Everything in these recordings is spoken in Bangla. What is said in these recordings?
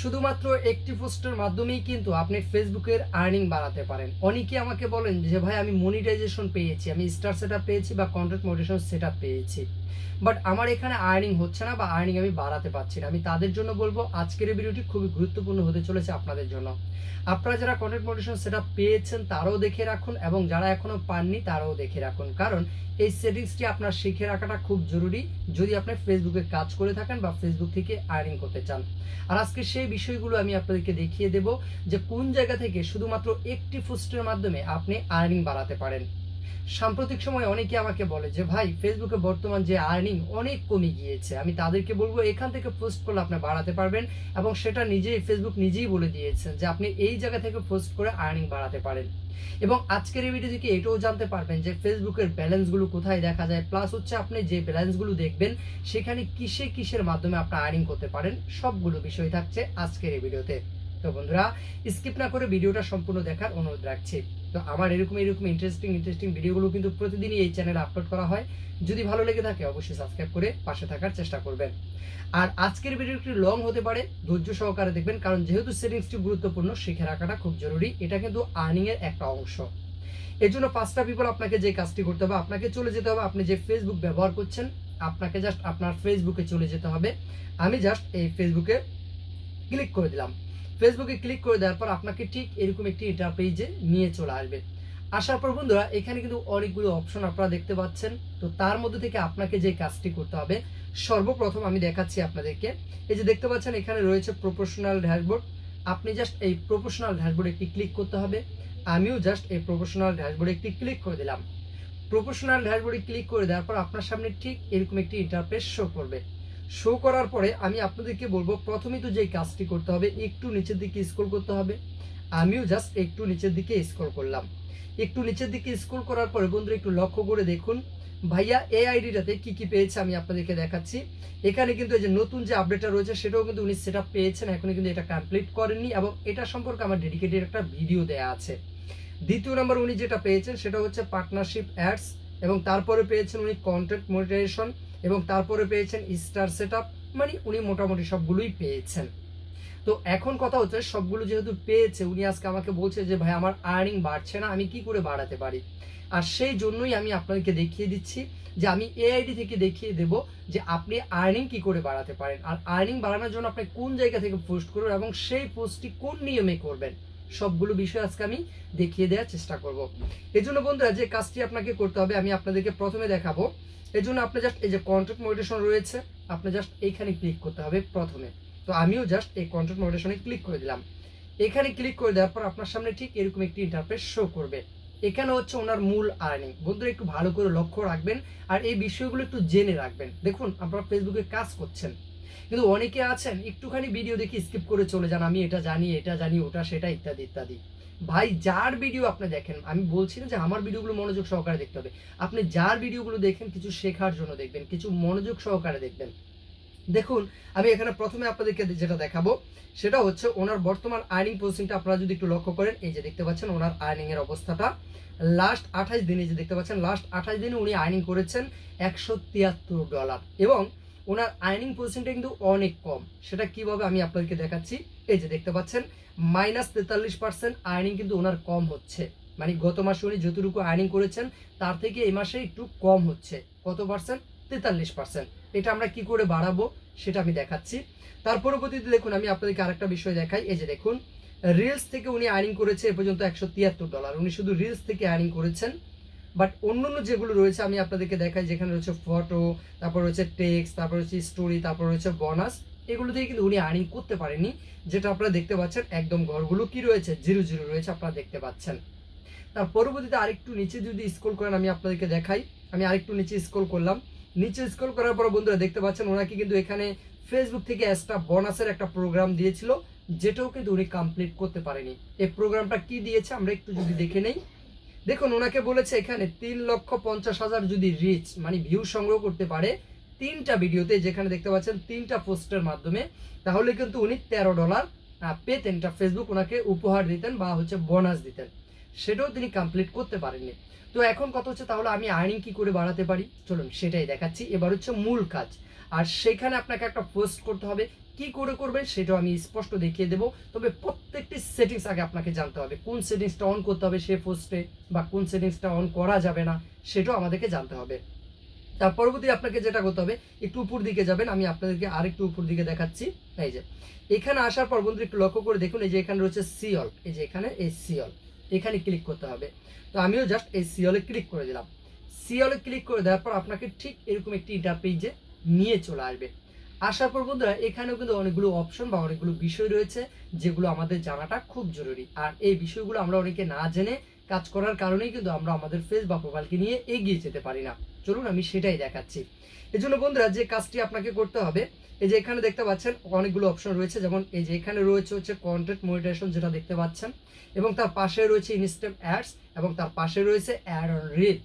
শুধুমাত্র একটি পোস্টের মাধ্যমেই কিন্তু আপনি ফেসবুকের আর্নিং বাড়াতে পারেন। অনেকে আমাকে বলেন যে, ভাই, আমি মনিটাইজেশন পেয়েছি, আমি স্টার সেট পেয়েছি বা কন্টেন্ট মোটিভেশন সেট পেয়েছি। বাট আমার এখানে আর্নিং হচ্ছে না বা আর্নিং আমি বাড়াতে পারছি না। আমি তাদের জন্য বলব, আজকের ভিডিওটি খুবই গুরুত্বপূর্ণ হতে চলেছে আপনাদের জন্য। আপনারা যারা কন্টেন্ট মোটিভেশন সেট পেয়েছেন, তারাও দেখে রাখুন এবং যারা এখনও পাননি, তারাও দেখে রাখুন। কারণ এই সেটিংসটি আপনার শিখে রাখাটা খুব জরুরি যদি আপনি ফেসবুকে কাজ করে থাকেন বা ফেসবুক থেকে আর্নিং করতে চান। আর আজকে সেই বিষয়গুলো আমি আপনাদেরকে দেখিয়ে দেব যে কোন জায়গা থেকে শুধুমাত্র একটি পোস্টের মাধ্যমে আপনি আর্নিং বাড়াতে পারেন। সাম্প্রতিক সময় অনেকে আমাকে বলে যে, ভাই ফেসবুকে বর্তমান যে আর্নিং অনেক কমে গিয়েছে। আমি তাদেরকে বলব, এখান থেকে পোস্ট করলে আপনি বাড়াতে পারবেন এবং সেটা নিজেই ফেসবুক নিজেই বলে দিয়েছেন যে, আপনি এই জায়গা থেকে পোস্ট করে আর্নিং বাড়াতে পারেন। এবং আজকের এই ভিডিও থেকে এটাও জানতে পারবেন যে ফেসবুকের ব্যালেন্সগুলো কোথায় দেখা যায়? প্লাস হচ্ছে আপনি যে ব্যালেন্সগুলো দেখবেন, সেখানে কিসে কিসের মাধ্যমে আপনি আর্নিং করতে পারেন, সবগুলো বিষয় থাকছে আজকের এই ভিডিওতে তো বন্ধুরা স্কিপ না করে ভিডিওটা সম্পূর্ণ দেখার অনুরোধ রাখছি। তো আমার এরকম এরকম ইন্টারেস্টিং ইন্টারেস্টিং ভিডিওগুলো কিন্তু প্রতিদিনই এই চ্যানেলে আপলোড করা হয়। যদি ভালো লেগে থাকে, অবশ্যই সাবস্ক্রাইব করে পাশে থাকার চেষ্টা করবেন। আর আজকের ভিডিও একটু লং হতে পারে, ধৈর্য সহকারে দেখবেন, কারণ যেহেতু সেটিংসটি গুরুত্বপূর্ণ, শিখে রাখাটা খুব জরুরি। এটা কিন্তু আর্নিং এর একটা অংশ। এর জন্য পাঁচটা পিপল আপনাকে যে কাজটি করতে হবে, আপনাকে চলে যেতে হবে। আপনি যে ফেসবুক ব্যবহার করছেন, আপনাকে জাস্ট আপনার ফেসবুকে চলে যেতে হবে। আমি জাস্ট এই ফেসবুকে ক্লিক করে দিলাম। ফেসবুকে ক্লিক করে দেওয়ার পর আপনাকে ঠিক এরকম একটি ইন্টারপেজে নিয়ে চলে আসবে। আসার পর বন্ধুরা, এখানে কিন্তু অনেকগুলো অপশন আপনারা দেখতে পাচ্ছেন। তো তার মধ্যে থেকে আপনাকে যে কাজটি করতে হবে, সর্বপ্রথম আমি দেখাচ্ছি আপনাদেরকে। এই যে দেখতে পাচ্ছেন, এখানে রয়েছে প্রফেশনাল ড্যাশবোর্ড আপনি জাস্ট এই প্রফেশনাল ড্যাশবোর্ডে একটি ক্লিক করতে হবে। আমিও জাস্ট এই প্রফেশনাল ড্যাশবোর্ডে একটি ক্লিক করে দিলাম। প্রফেশনাল ড্যাশবোর্ডে ক্লিক করে দেওয়ার পর আপনার সামনে ঠিক এরকম একটি ইন্টারফেস শো করবে। শো করার পরে আমি আপনাদেরকে বলব, প্রথমেই তো যেই কাজটি করতে হবে, একটু নিচের দিকে স্ক্রল করতে হবে। আমিও জাস্ট একটু নিচের দিকে স্ক্রল করলাম। একটু নিচের দিকে স্ক্রল করার পরে বন্ধুরা একটু লক্ষ্য করে দেখুন, ভাইয়া এই আইডিটাতে কি কি পেয়েছে আমি আপনাদেরকে দেখাচ্ছি। এখানে কিন্তু এই যে নতুন যে আপডেটটা রয়েছে, সেটাও কিন্তু উনি সেট পেয়েছেন, এখনও কিন্তু এটা কমপ্লিট করেননি এবং এটা সম্পর্কে আমার ডেডিকেটেড একটা ভিডিও দেয়া আছে। দ্বিতীয় নম্বর উনি যেটা পেয়েছেন, সেটা হচ্ছে পার্টনারশিপ অ্যাডস এবং তারপরে পেয়েছেন উনি কন্টেন্ট মনিটাইজেশন এবং তারপরে পেয়েছেন স্টার সেট মানে উনি মোটামুটি সবগুলোই পেয়েছেন। তো এখন কথা হচ্ছে, সবগুলো যেহেতু পেয়েছে, উনি আজকে আমাকে বলছে যে, ভাই, আমার আর্নিং বাড়ছে না, আমি কি করে বাড়াতে পারি? আর সেই জন্যই আমি আপনাদেরকে দেখিয়ে দিচ্ছি যে, আমি এআইডি থেকে দেখিয়ে দেব যে, আপনি আর্নিং কি করে বাড়াতে পারেন। আর আর্নিং বাড়ানোর জন্য আপনি কোন জায়গা থেকে পোস্ট করবেন এবং সেই পোস্টটি কোন নিয়মে করবেন? সবগুলো বিষয় আজকে আমি দেখিয়ে দেওয়ার চেষ্টা করব। এজন্য বন্ধুরা, যে কাজটি আপনাকে করতে হবে, আমি আপনাদেরকে প্রথমে দেখাবো। এর জন্য আপনি জাস্ট এই যে কন্টেন্ট মোটিভেশন রয়েছে, আপনি জাস্ট এইখানে ক্লিক করতে হবে প্রথমে। তো আমিও জাস্ট এই কন্টেন্ট মোটিভেশনে ক্লিক করে দিলাম। এখানে ক্লিক করে দেওয়ার পর আপনার সামনে ঠিক এরকম একটি ইন্টারফেস শো করবে। এখানে হচ্ছে ওনার মূল আর্নিং। বন্ধুরা, একটু ভালো করে লক্ষ্য রাখবেন আর এই বিষয়গুলো একটু জেনে রাখবেন। দেখুন, আপনারা ফেসবুকে কাজ করছেন। কিন্তু অনেকে আছেন একটুখানি ভিডিও দেখে স্কিপ করে চলে যান, আমি এটা জানি এটা জানি, ওটা সেটা ইত্যাদি ইত্যাদি। ভাই, যার ভিডিও আপনি দেখেন, আমি বলছি না যে আমার ভিডিওগুলো মনোযোগ সহকারে দেখতে হবে। আপনি যার ভিডিওগুলো দেখেন, কিছু শেখার জন্য দেখবেন, কিছু মনোযোগ সহকারে দেখবেন। দেখুন, আমি এখানে প্রথমে আপনাদেরকে যেটা দেখাবো, সেটা হচ্ছে ওনার বর্তমান আর্নিং পজিশনটা আপনারা যদি একটু লক্ষ্য করেন, এই যে দেখতে পাচ্ছেন ওনার আর্নিং এর অবস্থাটা। লাস্ট আঠাশ দিনে যে দেখতে পাচ্ছেন লাস্ট আঠাশ দিনে উনি আর্নিং করেছেন একশো তিয়াত্তর ডলার এবং ওনার আর্নিং পজিশনটা কিন্তু অনেক কম। সেটা কীভাবে আমি আপনাদেরকে দেখাচ্ছি? এই যে দেখতে পাচ্ছেন, মাইনাস তেতাল্লিশ পার্সেন্ট আর্নিং কিন্তু ওনার কম হচ্ছে। মানে গত মাসে উনি যতটুকু আর্নিং করেছেন, তার থেকে এই মাসে একটু কম হচ্ছে। কত পার্সেন্ট? তেতাল্লিশ পার্সেন্ট। এটা আমরা কি করে বাড়াবো সেটা আমি দেখাচ্ছি। তার পরবর্তীতে দেখুন, আমি আপনাদেরকে আরেকটা বিষয় দেখাই। এই যে দেখুন রিলস থেকে উনি আর্নিং করেছে এ পর্যন্ত একশো তিয়াত্তর ডলার উনি শুধু রিলস থেকে আর্নিং করেছেন। বাট অন্য অন্য যেগুলো রয়েছে, আমি আপনাদেরকে দেখাই, যেখানে রয়েছে ফটো তারপর রয়েছে টেক্সট তারপর রয়েছে স্টোরি তারপর রয়েছে বোনাস এগুলো থেকে কিন্তু উনি আর্নিং করতে পারেনি যেটা আপনারা দেখতে পাচ্ছেন, একদম ঘরগুলো কি রয়েছে? জিরো জিরো রয়েছে, আপনারা দেখতে পাচ্ছেন। তার পরবর্তীতে আরেকটু নিচে যদি স্ক্রল করেন, আমি আপনাদেরকে দেখাই, আমি আরেকটু নিচে স্ক্রল করলাম। নিচে স্ক্রল করার পর বন্ধুরা দেখতে পাচ্ছেন, ওনাকে কিন্তু এখানে ফেসবুক থেকে এক্সট্রা বোনাসের একটা প্রোগ্রাম দিয়েছিল, যেটাও কিন্তু উনি কমপ্লিট করতে পারেনি। এই প্রোগ্রামটা কি দিয়েছে, আমরা একটু যদি দেখে নেই। দেখুন, ওনাকে বলেছে এখানে তিন লক্ষ পঞ্চাশ হাজার যদি রিচ মানে ভিউ সংগ্রহ করতে পারে, তিনটা ভিডিওতে যেখানে দেখতে পাচ্ছেন, তিনটা পোস্টের মাধ্যমে, তাহলে কিন্তু উনি তেরো ডলার পেতেন তা ফেসবুক ওনাকে উপহার দিতেন বা হচ্ছে বোনাস দিতেন। সেটাও তিনি কমপ্লিট করতে পারেননি। তো এখন কথা হচ্ছে, তাহলে আমি আর্নিং কি করে বাড়াতে পারি? চলুন, সেটাই দেখাচ্ছি। এবার হচ্ছে মূল কাজ। আর সেখানে আপনাকে একটা পোস্ট করতে হবে কি করে করবেন সেটাও আমি স্পষ্ট দেখিয়ে দেবো। তবে প্রত্যেকটি সেটিংস আগে আপনাকে জানতে হবে। কোন সেটিংসটা অন করতে হবে সে পোস্টে বা কোন সেটিংসটা অন করা যাবে না, সেটাও আমাদেরকে জানতে হবে। তার পরবর্তী আপনাকে যেটা করতে হবে, একটু উপর দিকে যাবেন, আমি আপনাদেরকে আরেকটু উপর দিকে দেখাচ্ছি। এই যে, এখানে আসার পর বন্ধু একটু লক্ষ্য করে দেখুন, এই যে এখানে রয়েছে সিঅল এই যে এখানে এই সিঅল এখানে ক্লিক করতে হবে। তো আমিও জাস্ট এই সিঅলে ক্লিক করে দিলাম। সিঅলে ক্লিক করে দেওয়ার পর আপনাকে ঠিক এরকম একটি ইন্টারপেজে নিয়ে চলে আসবে। আসার পর বন্ধুরা, এখানেও কিন্তু অনেকগুলো অপশন বা অনেকগুলো বিষয় রয়েছে যেগুলো আমাদের জানাটা খুব জরুরি। আর এই বিষয়গুলো আমরা অনেকে না জেনে কাজ করার কারণেই কিন্তু আমরা আমাদের ফেস বা প্রোফাইলকে নিয়ে এগিয়ে যেতে পারি না। চলুন আমি সেটাই দেখাচ্ছি। এই জন্য বন্ধুরা, যে কাজটি আপনাকে করতে হবে, এই যে এখানে দেখতে পাচ্ছেন অনেকগুলো অপশন রয়েছে, যেমন এই যে এখানে রয়েছে হচ্ছে কন্টেন্ট মনিটাইজেশন যেটা দেখতে পাচ্ছেন, এবং তার পাশে রয়েছে ইনস্ট্যান্ট অ্যাডস এবং তার পাশে রয়েছে অ্যাড অন রিল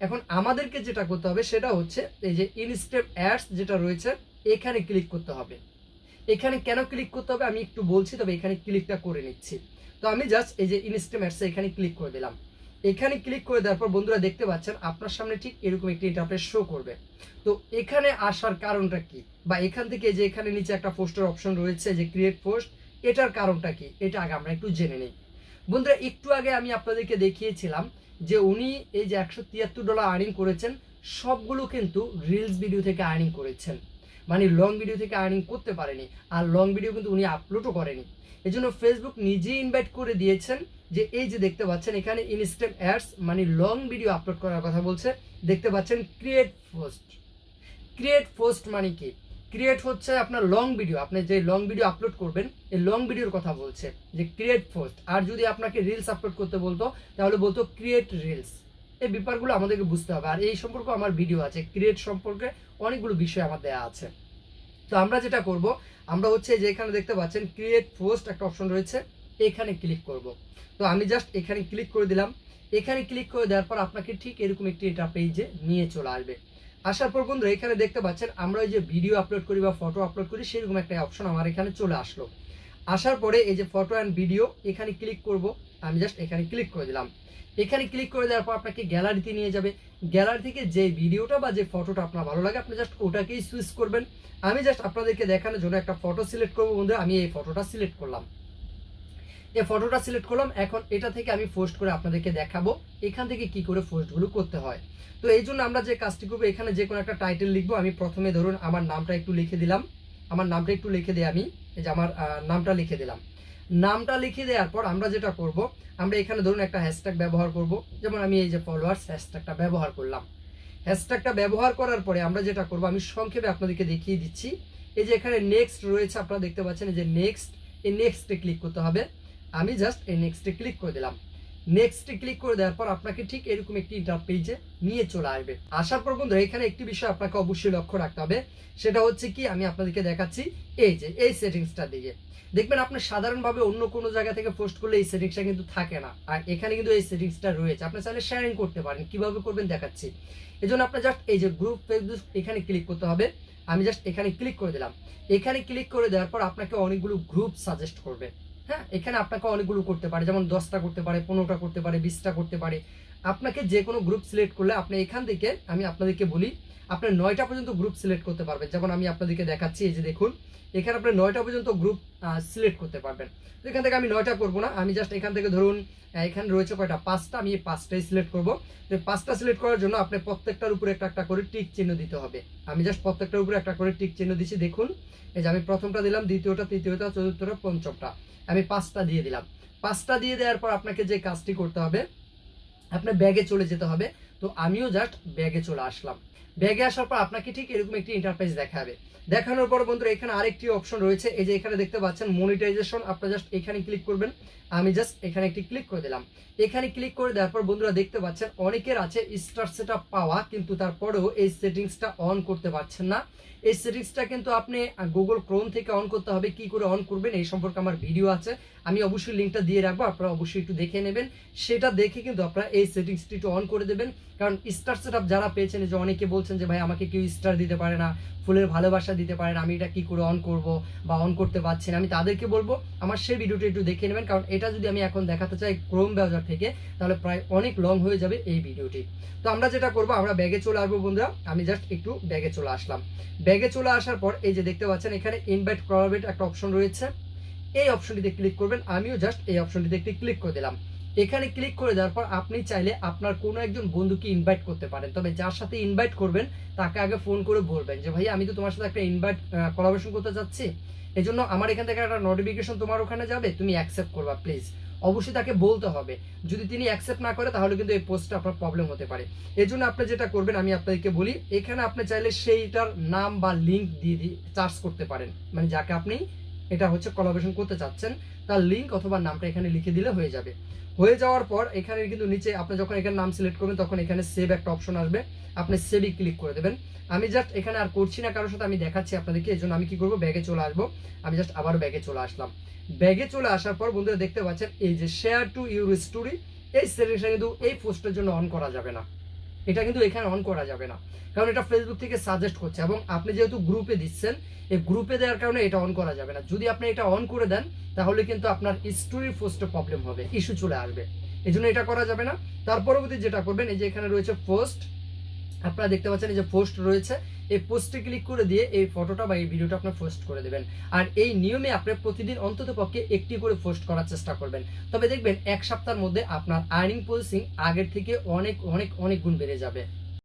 এখন আমাদেরকে যেটা করতে হবে সেটা হচ্ছে এই যে ইনস্ট্যান্ট অ্যাডস যেটা রয়েছে এখানে ক্লিক করতে হবে। এখানে কেন ক্লিক করতে হবে? আমি একটু বলছি, তবে এখানে ক্লিকটা করে নিচ্ছি। তো আমি জাস্ট এই যে ইনস্ট্যান্ট অ্যাডস এখানে ক্লিক করে দিলাম। এখানে ক্লিক করে দেওয়ার পর বন্ধুরা দেখতে পাচ্ছেন, আপনার সামনে ঠিক এরকম একটি ইন্টারফেস শো করবে। তো এখানে আসার কারণটা কি? বা এখান থেকে যে এখানে নিচে একটা পোস্টের অপশন রয়েছে, যে ক্রিয়েট পোস্ট এটার কারণটা কি? এটা আগে আমরা একটু জেনে নিই। বন্ধুরা, একটু আগে আমি আপনাদেরকে দেখিয়েছিলাম যে উনি এই যে একশো তিয়াত্তর ডলার আর্নিং করেছেন, সবগুলো কিন্তু রিলস ভিডিও থেকে আর্নিং করেছেন। মানে লং ভিডিও থেকে আর্নিং করতে পারেনি। আর লং ভিডিও কিন্তু উনি আপলোডও করেনি। এই জন্য ফেসবুক নিজেই ইনভাইট করে দিয়েছেন যে, এই যে দেখতে পাচ্ছেন, এখানে ইনস্ট্যান্ট অ্যাডস মানে লং ভিডিও আপলোড করার কথা বলছে। দেখতে পাচ্ছেন ক্রিয়েট পোস্ট ক্রিয়েট পোস্ট মানে কি? ক্রিয়েট হচ্ছে আপনার লং ভিডিও আপনি যে লং ভিডিও আপলোড করবেন, এই লং ভিডিওর কথা বলছে যে ক্রিয়েট পোস্ট আর যদি আপনাকে রিলস আপলোড করতে বলতো, তাহলে বলতো ক্রিয়েট রিলস এই ব্যাপারগুলো আমাদেরকে বুঝতে হবে। আর এই সম্পর্কে আমার ভিডিও আছে। ক্রিয়েট সম্পর্কে অনেকগুলো বিষয় আমার দেওয়া আছে। তো আমরা যেটা করব, আমরা হচ্ছে যে এখানে দেখতে পাচ্ছেন ক্রিয়েট পোস্ট একটা অপশন রয়েছে। এখানে ক্লিক করব। তো আমি জাস্ট এখানে ক্লিক করে দিলাম। এখানে ক্লিক করে দেওয়ার পর আপনাকে ঠিক এরকম একটি এটা পেজে নিয়ে চলে আসবে। আসার পর বন্ধু এখানে দেখতে পাচ্ছেন, আমরা ওই যে ভিডিও আপলোড করি বা ফটো আপলোড করি, সেরকম একটা অপশন আমার এখানে চলে আসলো। আসার পরে এই যে ফটো অ্যান্ড ভিডিও এখানে ক্লিক করব। আমি জাস্ট এখানে ক্লিক করে দিলাম। এখানে ক্লিক করে দেওয়ার পর আপনাকে গ্যালারিতে নিয়ে যাবে। গ্যালারি থেকে যে ভিডিওটা বা যে ফটোটা আপনার ভালো লাগে, আপনি জাস্ট ওটাকেই সুইচ করবেন। আমি জাস্ট আপনাদেরকে দেখানোর জন্য একটা ফটো সিলেক্ট করব বন্ধুরা। আমি এই ফটোটা সিলেক্ট করলাম। এই ফটোটা সিলেক্ট করলাম। এখন এটা থেকে আমি পোস্ট করে আপনাদেরকে দেখাবো। এখান থেকে কি করে পোস্টগুলো করতে হয়। তো এই জন্য আমরা যে কাজটি করব, এখানে যে কোনো একটা টাইটেল লিখব। আমি প্রথমে ধরুন আমার নামটা একটু লিখে দিলাম। আমার নামটা একটু লিখে দিই আমি। এই যে আমার নামটা লিখে দিলাম। নামটা লিখে দেওয়ার পর আমরা যেটা করব, আমরা এখানে ধরুন একটা হ্যাশট্যাগ ব্যবহার করব। যেমন আমি এই যে ফলোয়ার্স হ্যাশট্যাগটা ব্যবহার করলাম। হ্যাশট্যাগটা ব্যবহার করার পরে আমরা যেটা করব, আমি সংক্ষেপে আপনাদেরকে দেখিয়ে দিচ্ছি। এই যে এখানে নেক্সট রয়েছে, আপনারা দেখতে পাচ্ছেন এই যে নেক্সট এই নেক্সটে ক্লিক করতে হবে। আমি জাস্ট এই নেক্সটে ক্লিক করে দিলাম। নেক্সটে ক্লিক করে দেওয়ার পর আপনাকে ঠিক এরকম একটি ইন্টারপেজে নিয়ে চলে আসবে। আসার পর বন্ধুরা, এখানে একটি বিষয় আপনাকে অবশ্যই লক্ষ্য রাখতে হবে। সেটা হচ্ছে কি, আমি আপনাদেরকে দেখাচ্ছি এই যে, এই সেটিংসটা দিকে। দেখবেন আপনি সাধারণভাবে অন্য কোনো জায়গা থেকে পোস্ট করলে এই সেটিংসটা কিন্তু থাকে না। আর এখানে কিন্তু এই সেটিংসটা রয়েছে। আপনি চাইলে শেয়ারিং করতে পারেন। কীভাবে করবেন দেখাচ্ছি। এই জন্য আপনার জাস্ট এই যে গ্রুপ ফেসবুক এখানে ক্লিক করতে হবে। আমি জাস্ট এখানে ক্লিক করে দিলাম। এখানে ক্লিক করে দেওয়ার পর আপনাকে অনেকগুলো গ্রুপ সাজেস্ট করবে। হ্যাঁ এখানে আপনাকে অনেকগুলো করতে পারে, যেমন দশটা করতে পারে, পনেরোটা করতে পারে, বিশটা করতে পারে। আপনাকে যে কোনো গ্রুপ সিলেক্ট করলে আপনি এখান থেকে, আমি আপনাদেরকে বলি, আপনি নয়টা পর্যন্ত গ্রুপ সিলেক্ট করতে পারবেন। যেমন আমি আপনাদেরকে দেখাচ্ছি, এই যে দেখুন, এখানে আপনি নয়টা পর্যন্ত গ্রুপ সিলেক্ট করতে পারবেন। এখান থেকে আমি নয়টা করব না, আমি জাস্ট এখান থেকে ধরুন এখানে রয়েছে কয়টা? পাঁচটা, আমি পাঁচটাই সিলেক্ট করব। পাঁচটা সিলেক্ট করার জন্য আপনি প্রত্যেকটার উপরে একটা একটা করে টিক চিহ্ন দিতে হবে। আমি জাস্ট প্রত্যেকটার উপরে একটা করে টিক চিহ্ন দিচ্ছি, দেখুন। এই যে আমি প্রথমটা দিলাম, দ্বিতীয়টা, তৃতীয়টা, চতুর্থটা, পঞ্চমটা। আমি পাঁচটা দিয়ে দিলাম। পাঁচটা দিয়ে দেওয়ার পর আপনাকে যে কাজটি করতে হবে আপনার ব্যাগে চলে যেতে হবে। তো আমিও জাস্ট ব্যাগে চলে আসলাম। ব্যাগে আসার পর আপনাকে ঠিক এরকম একটি ইন্টারফেস দেখাবে। দেখানোর পর বন্ধুরা, এখানে আরেকটি অপশন রয়েছে। এই যে এখানে দেখতে পাচ্ছেন মনিটাইজেশন আপনারা জাস্ট এখানে ক্লিক করবেন। আমি জাস্ট এখানে একটি ক্লিক করে দিলাম। এখানে ক্লিক করে দেওয়ার পর বন্ধুরা, দেখতে পাচ্ছেন, অনেকের আছে স্টার সেটআপ পাওয়া, কিন্তু তারপরেও এই সেটিংসটা অন করতে পারছেন না। এই সেটিংসটা কিন্তু আপনি গুগল ক্রোম থেকে অন করতে হবে, কি করে অন করবেন এই সম্পর্কে আমার ভিডিও আছে। আমি অবশ্যই লিঙ্কটা দিয়ে রাখব, আপনারা অবশ্যই একটু দেখে নেবেন। সেটা দেখে কিন্তু আপনারা এই সেটিংসটি একটু অন করে দেবেন। কারণ স্টার সেটআপ যারা পেয়েছেন যে অনেকে বলছেন যে, ভাই, আমাকে কেউ স্টার দিতে পারে না, ফুলের ভালোবাসা দিতে পারে না, আমি এটা কি করে অন করব বা অন করতে পারছি না? আমি তাদেরকে বলব, আমার সেই ভিডিওটা একটু দেখে নেবেন। কারণ এটা যদি আমি এখন দেখাতে চাই ক্রোম ব্রাউজার থেকে, তাহলে প্রায় অনেক লং হয়ে যাবে এই ভিডিওটি তো আমরা যেটা করব, আমরা ব্যাগে চলে আসব বন্ধুরা। আমি জাস্ট একটু ব্যাগে চলে আসলাম। ব্যাগে ব্যাগে চলে আসার পর এই যে দেখতে পাচ্ছেন, এখানে ইনভাইট করাবেট একটা অপশন রয়েছে। এই অপশনটিতে ক্লিক করবেন। আমিও জাস্ট এই অপশনটিতে একটি ক্লিক করে দিলাম। এখানে ক্লিক করে দেওয়ার পর আপনি চাইলে আপনার কোনো একজন বন্ধুকে ইনভাইট করতে পারেন। তবে যার সাথে ইনভাইট করবেন, তাকে আগে ফোন করে বলবেন যে ভাই আমি তো তোমার সাথে একটা ইনভাইট কোলাবোরেশন করতে চাচ্ছি। এই জন্য আমার এখান থেকে একটা নোটিফিকেশন তোমার ওখানে যাবে। তুমি অ্যাকসেপ্ট করবা প্লিজ অবশ্যই তাকে বলতে হবে। যদি তিনি অ্যাকসেপ্ট না করে, তাহলে কিন্তু এই পোস্টটা আপনার প্রবলেম হতে পারে। এই জন্য আপনি যেটা করবেন, আমি আপনাদেরকে বলি, এখানে আপনি চাইলে সেইটার নাম বা লিঙ্ক দিয়ে দিয়ে চার্জ করতে পারেন। মানে যাকে আপনি এটা হচ্ছে কোলাবোরেশন করতে চাচ্ছেন, তার লিঙ্ক অথবা নামটা এখানে লিখে দিলে হয়ে যাবে। হয়ে যাওয়ার পর এখানে কিন্তু নিচে আপনি যখন এখানে নাম সিলেক্ট করবেন, তখন এখানে সেভ একটা অপশন আসবে। আপনি সেভই ক্লিক করে দেবেন। আমি জাস্ট এখানে আর করছি না কারোর সাথে, আমি দেখাচ্ছি আপনাদেরকে এই জন্য আমি কি করব? ব্যাগে চলে আসব। আমি জাস্ট আবার ব্যাগে চলে আসলাম। ব্যাগে চলে আসার পর বন্ধুরা দেখতে পাচ্ছেন, এই যে শেয়ার টু ইউর স্টোরি এই সেটিংসটা কিন্তু এই পোস্টের জন্য অন করা যাবে না। এটা কিন্তু এখানে অন করা যাবে না। কারণ এটা ফেসবুক থেকে সাজেস্ট করছে এবং আপনি যেহেতু গ্রুপে দিচ্ছেন, এই গ্রুপে দেওয়ার কারণে এটা অন করা যাবে না। যদি আপনি এটা অন করে দেন, তাহলে কিন্তু আপনার স্টোরি পোস্টে প্রবলেম হবে ইস্যু চলে আসবে। এই জন্য এটা করা যাবে না। তার পরবর্তী যেটা করবেন, এই যে এখানে রয়েছে পোস্ট আপনারা দেখতে পাচ্ছেন এই যে পোস্ট রয়েছে, এই পোস্টে ক্লিক করে দিয়ে এই ফটোটা বা এই ভিডিওটা আপনার পোস্ট করে দেবেন। আর এই নিয়মে আপনি প্রতিদিন অন্তত পক্ষে একটি করে পোস্ট করার চেষ্টা করবেন। তবে দেখবেন এক সপ্তাহের মধ্যে আপনার আর্নিং পজিশন আগের থেকে অনেক অনেক অনেক গুণ বেড়ে যাবে।